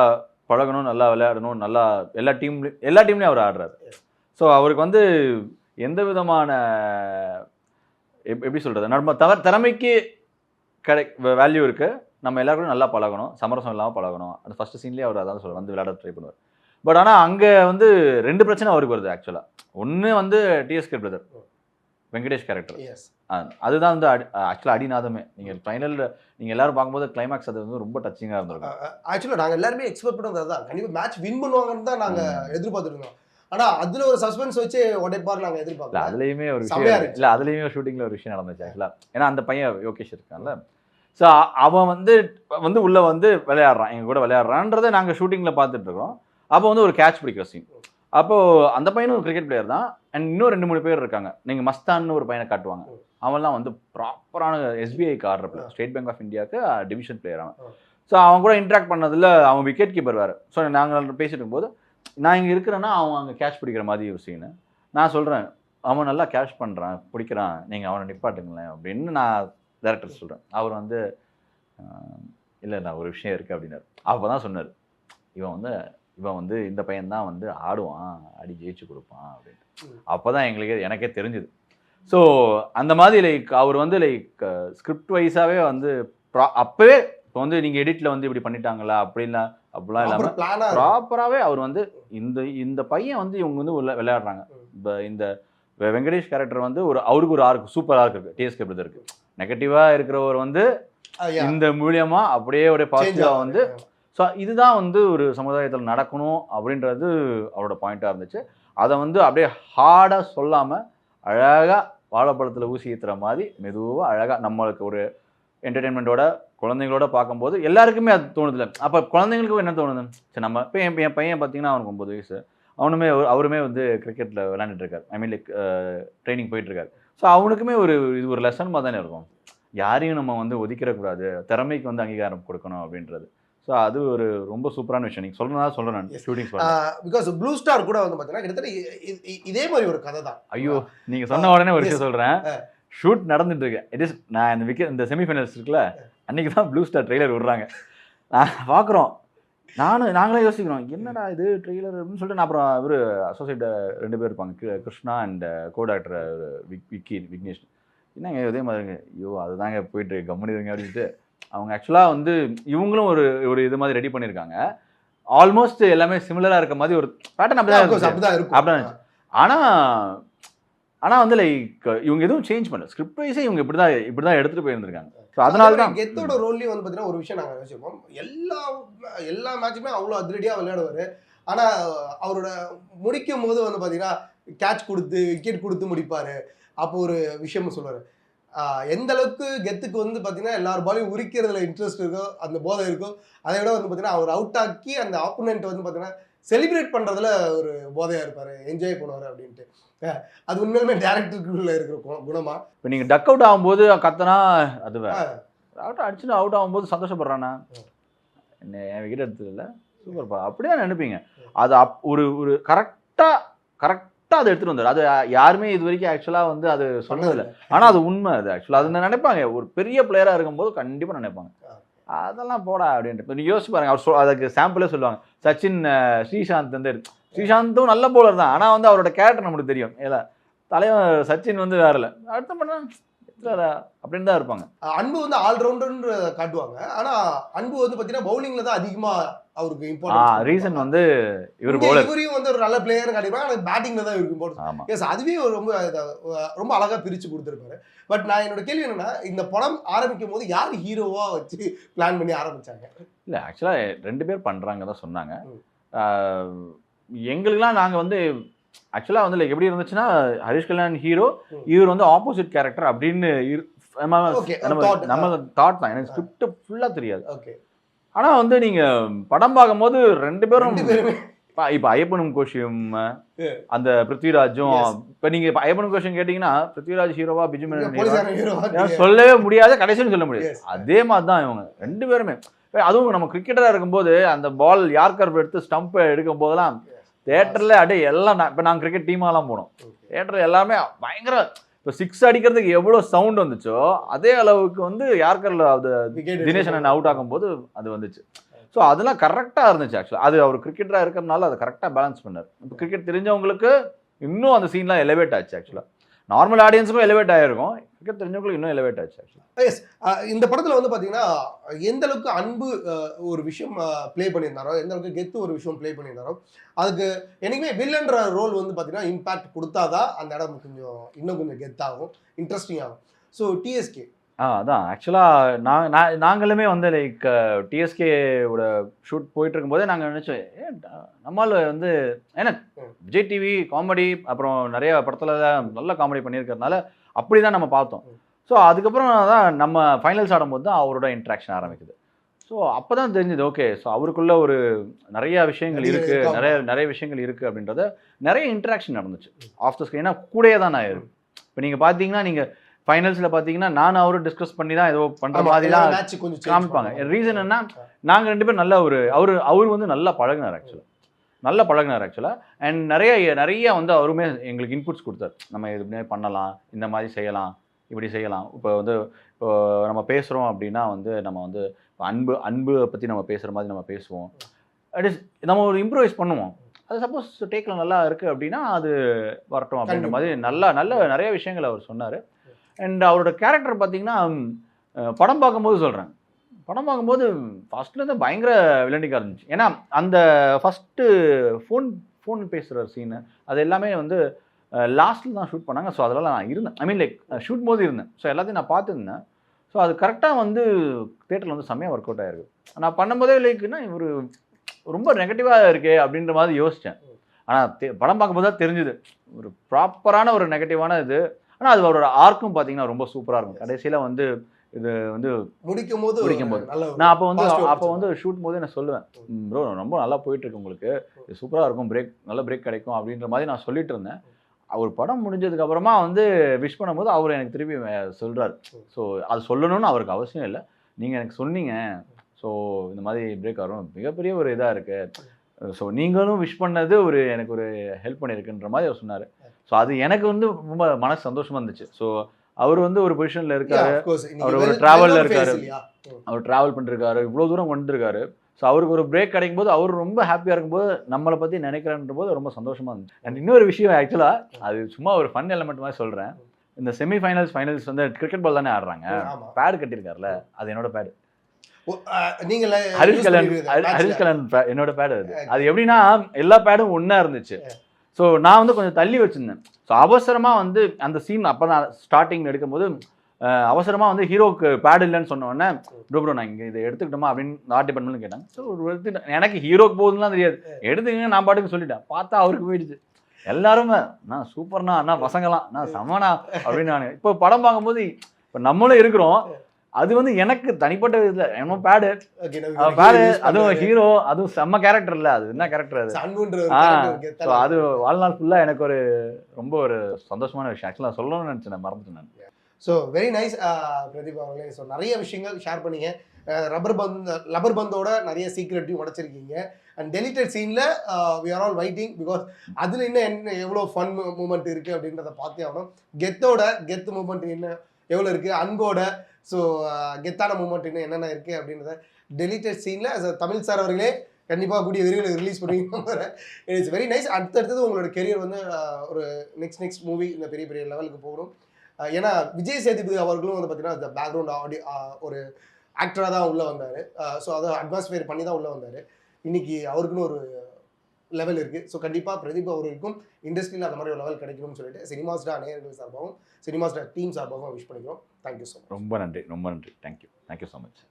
பழகணும் நல்லா விளையாடணும் நல்லா எல்லா டீம்லையும் எல்லா டீம்லையும் அவர் ஆடுறாரு. ஸோ அவருக்கு வந்து எந்த விதமான எப்- எப்படி சொல்றது? நம்ம தவ திறமைக்கு கிடை வேல்யூ இருக்கு. நம்ம எல்லாருக்கும் நல்லா பழகணும். சமரசம் இல்லாமல் பழகணும். அந்த ஃபர்ஸ்ட் சீன்லேயே அவர் அதான் சொல்ல வந்து விளையாட ட்ரை பண்ணுவார். பட் ஆனால் அங்கே வந்து ரெண்டு பிரச்சனை அவருக்கு வருது ஆக்சுவலாக ஒன்று வந்து டிஎஸ்கே பிரதர் வெங்கடேஷ் கேரக்டர். அதுதான் வந்து ஆக்சுவலாக அடிநாதமே. நீங்கள் ஃபைனலில் நீங்கள் எல்லாரும் பார்க்கும்போது கிளைமேக்ஸ் அது வந்து ரொம்ப டச்சிங்காக இருந்திருக்கும். ஆக்சுவலாக நாங்கள் எல்லாருமே எக்ஸ்பெக்ட் பண்ணது அதுதான் கண்டிப்பாக மேட்ச் வின் பண்ணுவாங்கன்னு தான் நாங்கள் எதிர்பார்த்துட்டு இருந்தோம் ஆனால் அதில் ஒரு சஸ்பென்ஸ் வச்சு உடைப்பார் நாங்கள் இல்லை எதிர்பார்க்கல அதுலேயுமே ஒரு விஷயம். இல்லை அதுலேயுமே ஷூட்டிங்கில் ஒரு விஷயம் நடந்துச்சு ஆக்சுவலாக ஏன்னா அந்த பையன் யோகேஷ் இருக்கான்ல. ஸோ அவன் வந்து வந்து உள்ளே வந்து விளையாடுறான். எங்கள் கூட விளையாடுறான்றதை நாங்கள் ஷூட்டிங்கில் பார்த்துட்டு இருக்கோம். அப்போ வந்து ஒரு கேட்ச் பிடிக்கிற சீன் அப்போது அந்த பையனும் ஒரு கிரிக்கெட் பிளேயர் தான். அண்ட் இன்னும் ரெண்டு மூணு பேர் இருக்காங்க. நீங்கள் மஸ்தான்னு ஒரு பையனை காட்டுவாங்க. அவன்லாம் வந்து ப்ராப்பரான எஸ்பிஐக்கு ஆடுற பிளேயர் ஸ்டேட் பேங்க் ஆஃப் இந்தியாவுக்கு டிவிஷன் பிளேயர் அவன். ஸோ அவன் கூட இன்ட்ராக்ட் பண்ணதில் அவன் விக்கெட் கீப்பர் வேறு. ஸோ நாங்கள் பேசிட்டு இருக்கும்போது நான் இங்கே இருக்கிறேன்னா அவன் அங்கே கேட்ச் பிடிக்கிற மாதிரி ஒரு சீனு நான் சொல்கிறேன் அவன் நல்லா கேஷ் பண்ணுறான் பிடிக்கிறான். நீங்கள் அவனை நிப்பாட்டுங்களேன் அப்படின்னு நான் டேரக்டர் சொல்கிறேன் அவர் வந்து இல்லை நான் ஒரு விஷயம் இருக்குது அப்படின்னாரு. அப்போ தான் சொன்னார். இவன் வந்து இவன் வந்து இந்த பையன் தான் வந்து ஆடுவான் அடி ஜெயிச்சு கொடுப்பான் அப்படின்ட்டு. அப்போ தான் எங்களுக்கே எனக்கே தெரிஞ்சுது. ஸோ அந்த மாதிரி லைக் அவர் வந்து லைக் ஸ்கிரிப்ட் வைஸாகவே வந்து ப்ரா அப்போவே இப்போ வந்து நீங்கள் எடிட்டில் வந்து இப்படி பண்ணிட்டாங்களா அப்படிலாம் அப்படிலாம் இல்லாமல் ப்ராப்பராகவே அவர் வந்து இந்த இந்த பையன் வந்து இவங்க வந்து விளையாடுறாங்க. இப்போ இந்த வெங்கடேஷ் கேரக்டர் வந்து ஒரு அவருக்கு ஒரு ஆர்க் சூப்பர் ஆர்க் இருக்கு. டிஎஸ்கே பிரதருக்கு நெகட்டிவாக இருக்கிறவர் வந்து இந்த மூலியமா அப்படியே ஒரு பாசிட்டிவாக வந்து ஸோ இதுதான் வந்து ஒரு சமுதாயத்தில் நடக்கணும் அப்படின்றது அவரோட பாயிண்ட்டாக இருந்துச்சு. அதை வந்து அப்படியே ஹார்டாக சொல்லாமல் அழகாக வாழைப்பழத்தில் ஊசி ஏற்றுற மாதிரி மெதுவாக அழகாக நம்மளுக்கு ஒரு என்டர்டெயின்மெண்ட்டோட குழந்தைங்களோட பார்க்கும்போது எல்லாருக்குமே அது தோணுதில்ல. அப்போ குழந்தைங்களுக்கும் என்ன தோணுது? சரி நம்ம இப்போ என் என் பையன் பார்த்தீங்கன்னா அவனுக்கு ஒம்பது வயசு. அவனுமே அவர்- அவருமே வந்து கிரிக்கெட்டில் விளையாண்டுட்டுருக்கார் ஐ மீன் லைக் ட்ரைனிங் போயிட்டுருக்காரு ஸோ அவனுக்குமே ஒரு இது ஒரு லெசன் மாதிரி தானே இருக்கும். யாரையும் நம்ம வந்து ஒதுக்கிடக்கூடாது. திறமைக்கு வந்து அங்கீகாரம் கொடுக்கணும் அப்படின்றது. ஸோ அது ஒரு ரொம்ப சூப்பரான விஷயம். நீங்கள் சொல்கிறதா சொல்கிறேன் நான். ஷூட்டிங் பிகாஸ் ப்ளூ ஸ்டார் கூட வந்து பார்த்தீங்கன்னா கிட்டத்தட்ட இதே மாதிரி ஒரு கதை தான். ஐயோ நீங்கள் சொன்ன உடனே ஒரு. விஷயம் சொல்கிறேன். ஷூட் நடந்துட்டு இருக்கு. இட் இஸ் நான் இந்த விக்கெட் இந்த செமிஃபைனல்ஸ் இருக்குல்ல அன்னைக்கு தான் ப்ளூ ஸ்டார் ட்ரெய்லர் விடுறாங்க. பார்க்குறோம் நானும் நாங்களே யோசிக்கிறோம் என்னடா இது ட்ரெய்லர் அப்படின்னு சொல்லிட்டு நான் அப்புறம் இவர் அசோசியேட் ரெண்டு பேர் இருப்பாங்க. Krishna and co doctor Vig Vicky Vignesh. என்னங்க இதே? மாதிரிங்க ஐயோ அதுதாங்க போயிட்டு கம்முனிதுங்க அப்படின்ட்டு. அவங்க ஆக்சுவலாக வந்து இவங்களும் ஒரு ஒரு இது மாதிரி ரெடி பண்ணியிருக்காங்க ஆல்மோஸ்ட் எல்லாமே சிமிலராக இருக்க மாதிரி ஒரு பேட்டர்ன் அப்படி Of course, தான் அப்படிதான் இருக்கும். அப்படிதான் இருந்துச்சு. ஆனா ஆனா வந்து லைக் இவங்க எதுவும் சேஞ்ச் பண்ணல. ஸ்கிரிப்ட் வைஸே இவங்க இப்படி தான் இப்படி தான் எடுத்துட்டு போயிருந்திருக்காங்க. ஸோ அதனால தான். கெத்தோட ரோல்லையும் வந்து பார்த்தீங்கன்னா ஒரு விஷயம் நாங்கள் யோசிப்போம். எல்லா எல்லா மேட்சுமே அவ்வளோ அதிரடியாக விளையாடுவார். ஆனால் அவரோட முடிக்கும் போது வந்து பார்த்தீங்கன்னா கேட்ச் கொடுத்து விக்கெட் கொடுத்து முடிப்பார். அப்போ ஒரு விஷயமும் சொல்லுவார். எந்த அளவுக்கு கெத்துக்கு வந்து பார்த்தீங்கன்னா எல்லார் பாலையும் உரிக்கிறதுல இன்ட்ரெஸ்ட் இருக்கோ அந்த போதை இருக்கோ அதை விட வந்து பார்த்தீங்கன்னா அவர் அவுட் ஆக்கி அந்த ஆப்போனண்ட் வந்து பார்த்தீங்கன்னா செலிப்ரேட் பண்ணுறதுல ஒரு போதையாக இருப்பார். என்ஜாய் பண்ணுவார் அப்படின்ட்டு. அது உண்மையிலுமே டேரக்டருக்குள்ள இருக்கிற குணமா? இப்போ நீங்க டக் அவுட் ஆகும்போது கத்தனா அது. அவுட் அடிச்சுட்டு அவுட் ஆகும்போது சந்தோஷப்படுறானா? என்ன என் விக்கெட் எடுத்ததில்ல சூப்பர்ப்பா. அப்படியே நினைப்பீங்க. அது அப் ஒரு ஒரு கரெக்டாக கரெக்டாக அதை எடுத்துட்டு வந்தார். அது யாருமே இது வரைக்கும் ஆக்சுவலாக வந்து அது சொன்னதில்லை. ஆனால் அது உண்மை அது ஆக்சுவலாக அது நினைப்பாங்க? ஒரு பெரிய பிளேயராக இருக்கும்போது கண்டிப்பாக நினைப்பாங்க. அதெல்லாம் போடா அப்படின்ட்டு. இப்போ நீ யோசிச்சு பாருங்க. அவர் சொல் அதுக்கு சாம்பிளே சொல்லுவாங்க. சச்சின் ஸ்ரீசாந்த் வந்து ஸ்ரீசாந்தும் நல்ல போலர் தான். ஆனால் வந்து அவரோட கேரக்டர் நமக்கு தெரியும். இல்லை தலைவன் சச்சின் வந்து வேறல அடுத்த பண்ண அப்படின்னு தான் இருப்பாங்க. அன்பு வந்து ஆல்ரவுண்டர்னு காட்டுவாங்க. ஆனா அன்பு வந்து பாத்தீங்கன்னா பவுலிங்ல தான் அதிகமா அவருக்கு ஆ இம்பார்ட்டன்ஸ் ரீசன் வந்து இவர் போலர் இவரையும் வந்து ஒரு நல்ல பிளேயர் காட்டிருப்பாங்க ஆனா பேட்டிங்ல தான் இவருக்கு இம்பார்ட்டன்ஸ் ஆமா. எஸ் அதுவே ஒரு ரொம்ப ரொம்ப அழகா பிரிச்சு கொடுத்துருப்பாரு. பட் நான் என்னோட கேள்வி என்னன்னா இந்த படம் ஆரம்பிக்கும் போது யார் ஹீரோவா வச்சு பிளான் பண்ணி ஆரம்பிச்சாங்க? இல்லை ஆக்சுவலாக ரெண்டு பேர் பண்ணுறாங்க தான் சொன்னாங்க. ம். ஆஹ், எங்களுக்கெல்லாம் நாங்கள் வந்து ஆக்சுவலாக வந்து லைக் எப்படி இருந்துச்சுன்னா ஹரிஷ் கல்யாண் ஹீரோ. இவர் வந்து ஆப்போசிட் கேரக்டர் அப்படின்னு நம்ம. நம்ம தாட் தான். எனக்கு ஸ்கிரிப்ட் ஃபுல்லாக தெரியாது. ஓகே ஆனால் வந்து நீங்கள் படம் பார்க்கும்போது ரெண்டு பேரும் ரெண்டு பேருமே. இப்போ ஐயப்பனும் கோஷியும். அந்த பிருத்விராஜும். இப்போ நீங்கள் இப்போ ஐயப்பனும் கோஷம் கேட்டிங்கன்னா பிருத்விராஜ் ஹீரோவா பிஜு மேனன் சொல்லவே முடியாது கடைசின்னு சொல்ல முடியாது. அதே மாதிரி தான் இவங்க ரெண்டு பேருமே. அதுவும் நம்ம கிரிக்கெட்டராக இருக்கும்போது அந்த பால் யார்கர் எடுத்து ஸ்டம்ப் எடுக்கும் போதெல்லாம் தேட்டரில் அப்படியே எல்லாம் இப்போ நாங்கள் கிரிக்கெட் டீமாலாம் போனோம். தேட்டர் எல்லாமே பயங்கர இப்போ சிக்ஸ் அடிக்கிறதுக்கு எவ்வளோ சவுண்ட் வந்துச்சோ அதே அளவுக்கு வந்து யார்கரில் அது தினேஷ் அண்ணன் அவுட் ஆகும்போது அது வந்துச்சு. ஸோ அதெல்லாம் கரெக்டாக இருந்துச்சு ஆக்சுவலாக அது அவர் கிரிக்கெட்டராக இருக்கிறதுனால அதை கரெக்டாக பேலன்ஸ் பண்ணார். இப்போ கிரிக்கெட் தெரிஞ்சவங்களுக்கு இன்னும் அந்த சீன்லாம் எலிவேட் ஆச்சு ஆக்சுவலாக நார்மல் ஆடியன்ஸுக்கும் எலிவேட் ஆகிருக்கும் கிரிக்கெட் தெரிஞ்சவங்களுக்கு இன்னும் எலிவேட் ஆச்சு ஆக்சுவலாக எஸ் இந்த படத்தில் வந்து பார்த்தீங்கன்னா எந்த அளவுக்கு அன்பு ஒரு விஷயம் ப்ளே பண்ணியிருந்தாரோ எந்த அளவுக்கு கெத்து ஒரு விஷயம் ப்ளே பண்ணியிருந்தாரோ அதுக்கு என்னைக்குமே வில்லன்ற ரோல் வந்து பார்த்தீங்கன்னா இம்பேக்ட் கொடுத்தாதான் அந்த இடம் கொஞ்சம் இன்னும் கொஞ்சம் கெத்தாகும் இன்ட்ரெஸ்டிங் ஆகும். ஸோ டிஎஸ்கே ஆ அதான். ஆக்சுவலாக நான் நான் நாங்களுமே வந்து லைக் டிஎஸ்கேவோட ஷூட் போயிட்டு இருக்கும்போதே நாங்கள் நினச்சோம் நம்மால் வந்து ஏன்னா. விஜய் டிவி காமெடி அப்புறம் நிறைய படத்தில் நல்ல காமெடி பண்ணியிருக்கிறதுனால அப்படி தான் நம்ம பார்த்தோம். ஸோ அதுக்கப்புறம் தான் நம்ம ஃபைனல்ஸ் ஆடும்போது தான் அவரோட இன்ட்ராக்ஷன் ஆரம்பிக்குது. ஸோ அப்போ தான் தெரிஞ்சது ஓகே ஸோ அவருக்குள்ள ஒரு நிறைய விஷயங்கள் இருக்குது இருக்கு, நிறைய நிறைய விஷயங்கள் இருக்குது அப்படின்றத நிறைய இன்ட்ராக்ஷன் நடந்துச்சு ஆஃப் த ஸ்க்ரீன் ஏன்னா கூடயே தான் நான் இப்போ நீங்கள் பார்த்தீங்கன்னா நீங்கள் ஃபைனல்ஸில் பார்த்தீங்கன்னா நான் அவரும் டிஸ்கஸ் பண்ணி தான் ஏதோ பண்ணுற மாதிரிலாம் கொஞ்சம் காமிப்பாங்க. ரீசன் என்ன நாங்கள் ரெண்டு பேரும் நல்ல ஒரு அவர் அவர் வந்து நல்லா பழகினார் ஆக்சுவலாக நல்ல பழகினார் ஆக்சுவலாக அண்ட் நிறைய நிறைய வந்து அவருமே எங்களுக்கு இன்புட்ஸ் கொடுத்தார். நம்ம இது பண்ணலாம் இந்த மாதிரி செய்யலாம் இப்படி செய்யலாம். இப்போ வந்து இப்போ நம்ம பேசுகிறோம் அப்படின்னா வந்து நம்ம வந்து அன்பு அன்பு பற்றி நம்ம பேசுகிற மாதிரி நம்ம பேசுவோம். அட் இஸ் நம்ம ஒரு இம்ப்ரூவைஸ் பண்ணுவோம். அது சப்போஸ் டேக்கில் நல்லா இருக்குது அப்படின்னா அது வரட்டும் அப்படின்ற. மாதிரி நல்லா நல்ல நிறைய விஷயங்கள் அவர் சொன்னார். அண்ட் அவரோட கேரக்டர் பார்த்தீங்கன்னா படம் பார்க்கும்போது சொல்கிறேன் படம் பார்க்கும்போது ஃபஸ்ட்லேருந்து பயங்கர விளையாண்டிக்காக இருந்துச்சு. ஏன்னா அந்த ஃபஸ்ட்டு ஃபோன் ஃபோன் பேசுகிற சீனு அது எல்லாமே வந்து லாஸ்ட்டில் தான் ஷூட் பண்ணாங்க. ஸோ அதெல்லாம் நான் இருந்தேன். ஐ மீன் லைக் ஷூட் போது இருந்தேன். ஸோ எல்லாத்தையும் நான் பார்த்துருந்தேன். ஸோ அது கரெக்டாக வந்து தேட்டரில் வந்து செம்மையாக ஒர்க் அவுட் ஆயிருக்கு. நான் பண்ணும்போதே லைக்னா ஒரு ரொம்ப நெகட்டிவாக இருக்கே அப்படின்ற மாதிரி யோசித்தேன் ஆனால் படம் பார்க்கும்போது தான் தெரிஞ்சுது. ஒரு ப்ராப்பரான ஒரு நெகட்டிவான இது. ஆனால் அது அவரோட ஆர்க்கும் பார்த்தீங்கன்னா ரொம்ப சூப்பராக இருக்கும். கடைசியில் வந்து இது வந்து முடிக்கும் போது முடிக்கும் போது. நான் அப்போ வந்து அப்போ வந்து ஷூட் போது நான் சொல்லுவேன் ப்ரோ ரொம்ப நல்லா போயிட்டு இருக்கு உங்களுக்கு இது சூப்பராக இருக்கும். பிரேக் நல்ல பிரேக் கிடைக்கும். அப்படின்ற மாதிரி நான் சொல்லிட்டு இருந்தேன். அவர் படம் முடிஞ்சதுக்கு அப்புறமா வந்து விஷ் பண்ணும்போது அவர் எனக்கு திருப்பி சொல்றாரு. ஸோ அது சொல்லணும்னு அவருக்கு அவசியம் இல்லை. நீங்கள் எனக்கு சொன்னீங்க. ஸோ இந்த மாதிரி பிரேக் ஆகும். மிகப்பெரிய ஒரு இதாக இருக்குது ஸோ நீங்களும் விஷ் பண்ணது ஒரு எனக்கு ஒரு ஹெல்ப் பண்ணியிருக்குன்ற மாதிரி அவர் சொன்னார். ஸோ அது எனக்கு வந்து ரொம்ப மனசு சந்தோஷமா இருந்துச்சு. ஸோ அவர் வந்து ஒரு பொசிஷனில் இருக்காரு. இன்னைக்கு அவர் ஒரு well- travel ல well-known இருக்காரு. அவர் ட்ராவல் பண்ணிருக்காரு. இவ்வளோ தூரம் வந்துருக்காரு. ஸோ அவருக்கு ஒரு பிரேக் கிடைக்கும் போது அவர் ரொம்ப ஹாப்பியாக இருக்கும்போது நம்மளை பற்றி நினைக்கிறன்ற போது ரொம்ப சந்தோஷமா இருந்துச்சு. அண்ட் இன்னொரு விஷயம் ஆக்சுவலாக அது சும்மா ஒரு ஃபன் எலமெண்ட் மாதிரி சொல்கிறேன் இந்த செமி ஃபைனல்ஸ் ஃபைனல்ஸ் வந்து கிரிக்கெட் பால் தானே ஆடுறாங்க. பேடு கட்டியிருக்காருல அது என்னோட பேடு ஹரிஷ் கல்யாண். ஹரிஷ் கல்யாண் என்னோட பேடு அது. அது எப்படின்னா எல்லா பேடும் ஒன்றா இருந்துச்சு. ஸோ நான் வந்து கொஞ்சம் தள்ளி வச்சிருந்தேன். ஸோ அவசரமாக வந்து அந்த சீன் அப்போ நான் ஸ்டார்டிங் எடுக்கும்போது அஹ், அவசரமா வந்து ஹீரோக்கு பேட் இல்லைன்னு சொன்ன உடனே ப்ரோ ப்ரோ நான் இங்கே இதை எடுத்துக்கிட்டோமா? அப்படின்னு ஆர்ட் டிபார்ட்மெண்ட் கேட்டாங்க. ஸோ ஒரு எடுத்துக்கிட்டேன் எனக்கு ஹீரோக்கு போகுதுலாம் தெரியாது. எடுத்துங்க நான் பாட்டுக்கு சொல்லிட்டேன். பார்த்தா அவருக்கு போயிடுச்சு. எல்லாருமே நான் சூப்பர்ண்ணா அண்ணா பசங்களாம். நான் செமனா அப்படின்னு நான் இப்போ படம் பார்க்கும்போது இப்போ நம்மளும் இருக்கிறோம். அது வந்து எனக்கு தனிப்பட்ட இதில் என்ன பேடு பேடு அதுவும். ஹீரோ அதுவும் செம்ம கேரக்டர் இல்லை அது என்ன கேரக்டர் அது? ஆ. ஸோ அது வாழ்நாள் ஃபுல்லாக எனக்கு ஒரு ரொம்ப ஒரு சந்தோஷமான விஷயம். ஆக்சுவலாக சொல்லணும்னு நினச்சேன் மறந்துட்டேன் நான். ஸோ வெரி நைஸ் பிரதீப் அவர்களே. ஸோ நிறைய விஷயங்கள் ஷேர் பண்ணீங்க. ரப்பர் பந்த் லப்பர் பந்தோட நிறைய சீக்ரெட்டையும் உடைச்சிருக்கீங்க. அண்ட் டெலிட்டட் சீனில் we are all waiting because அதில் இன்னும் என்ன எவ்வளோ ஃபன் மூமெண்ட் இருக்குது அப்படின்றத பார்த்தே ஆகணும். கெத்தோட கெத் மூமெண்ட் என்ன? எவ்வளோ இருக்குது அன்போட ஸோ கெத்தான மூமெண்ட் இன்னும் என்னென்ன இருக்குது அப்படின்றத டெலிட்டட் சீனில் தமிழ் சார் அவர்களே கண்டிப்பாக கூடிய விரைவில் ரிலீஸ் பண்ணுவீங்க இட்ஸ் வெரி நைஸ் அடுத்தடுத்தது உங்களோட கெரியர் வந்து ஒரு நெக்ஸ்ட் நெக்ஸ்ட் மூவி இந்த பெரிய பெரிய லெவலுக்கு போகணும். ஏன்னா விஜய் சேதுபதி அவர்களும் வந்து பார்த்தீங்கன்னா பேக்ரவுண்ட் ஆடி ஒரு ஆக்டராக தான் உள்ளே வந்தார். ஸோ அதை அட்மாஸ்ஃபியர் பண்ணி தான் உள்ளே வந்தார். இன்றைக்கி அவருக்குன்னு ஒரு லெவல் இருக்குது ஸோ கண்டிப்பாக பிரதீப் அவர்களுக்கும் இண்டஸ்ட்ரியில் அந்த மாதிரி ஒரு லெவல் கிடைக்கணும்னு சொல்லிட்டு சினிமாஸ்டா நேயர்கள் சார்பாகவும் சினிமாஸ்டா டீம் சார்பாகவும் விஷ் பண்ணிக்கிறோம். தேங்க்யூ ஸோ மச் ரொம்ப நன்றி ரொம்ப நன்றி. Thank you thank you so much